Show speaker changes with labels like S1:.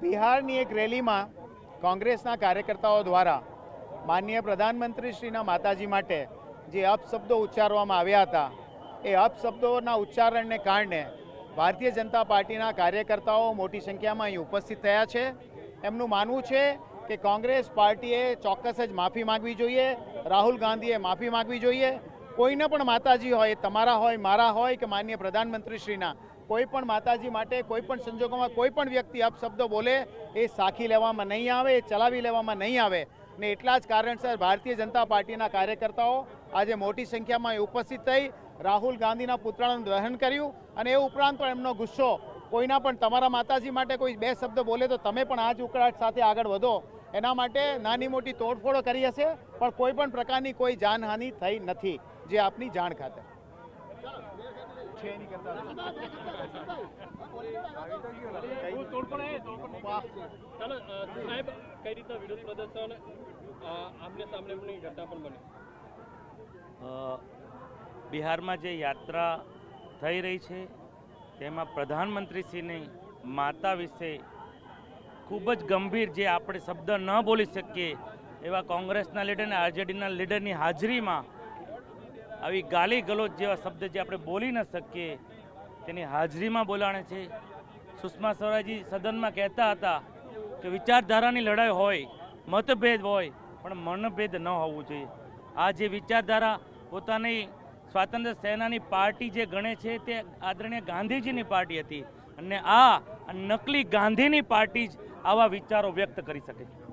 S1: બિહારની એક રેલીમાં કોંગ્રેસના કાર્યકર્તાઓ દ્વારા માનનીય પ્રધાનમંત્રીશ્રીના માતાજી માટે જે અપશબ્દો ઉચ્ચારવામાં આવ્યા હતા, એ અપશબ્દોના ઉચ્ચારણને કારણે ભારતીય જનતા પાર્ટીના કાર્યકર્તાઓ મોટી સંખ્યામાં અહીં ઉપસ્થિત થયા છે. એમનું માનવું છે કે કોંગ્રેસ પાર્ટીએ ચોક્કસ જ માફી માંગવી જોઈએ, રાહુલ ગાંધીએ માફી માંગવી જોઈએ. કોઈને પણ માતાજી હોય, તમારા હોય, મારા હોય કે માનનીય પ્રધાનમંત્રીશ્રીના કોઈ પણ માતાજી માટે, કોઈ પણ સંજોગોમાં કોઈ પણ વ્યક્તિ અપશબ્દો બોલે, એ સાખી લેવામાં નહીં આવે, એ ચલાવી લેવામાં નહીં આવે. ને એટલા જ કારણસર ભારતીય જનતા પાર્ટીના કાર્યકર્તાઓ આજે મોટી સંખ્યામાં એ ઉપસ્થિત થઈ, રાહુલ ગાંધીના પુતળાનું દહન કર્યું અને એ ઉપરાંત પણ એમનો ગુસ્સો. કોઈના પણ તમારા માતાજી માટે કોઈ બે શબ્દ બોલે તો તમે પણ આ જ ઉકળાટ સાથે આગળ વધો. એના માટે નાની મોટી તોડફોડો કરી હશે, પણ કોઈ પણ પ્રકારની કોઈ જાનહાનિ થઈ નથી, જે આપની જાણ ખાતે છે એની કરતા
S2: ચાલો સાહેબ કઈ રીતના વિરોધ પ્રદર્શન આમને સામનેની ઘટના પણ બની?
S3: બિહારમાં જે યાત્રા થઈ રહી છે તેમાં પ્રધાનમંત્રીશ્રીની માતા વિશે ખૂબ જ ગંભીર જે આપણે શબ્દ ન બોલી શકીએ એવા કોંગ્રેસના લીડર અને આરજેડીના લીડરની હાજરીમાં આવી ગાલી ગલોચ જેવા શબ્દ જે આપણે બોલી ન શકીએ, તેની હાજરીમાં બોલાણે છે. સુષ્મા સ્વરાજી સદનમાં કહેતા હતા કે વિચારધારાની લડાઈ હોય, મતભેદ હોય, પણ મનભેદ ન હોવું જોઈએ. આ જે વિચારધારા પોતાની સ્વાતંત્ર્ય સેનાની પાર્ટી જે ગણે છે, તે આદરણીય ગાંધીજીની પાર્ટી હતી. અને આ નકલી ગાંધીની પાર્ટી જ આવા વિચારો વ્યક્ત કરી શકે છે.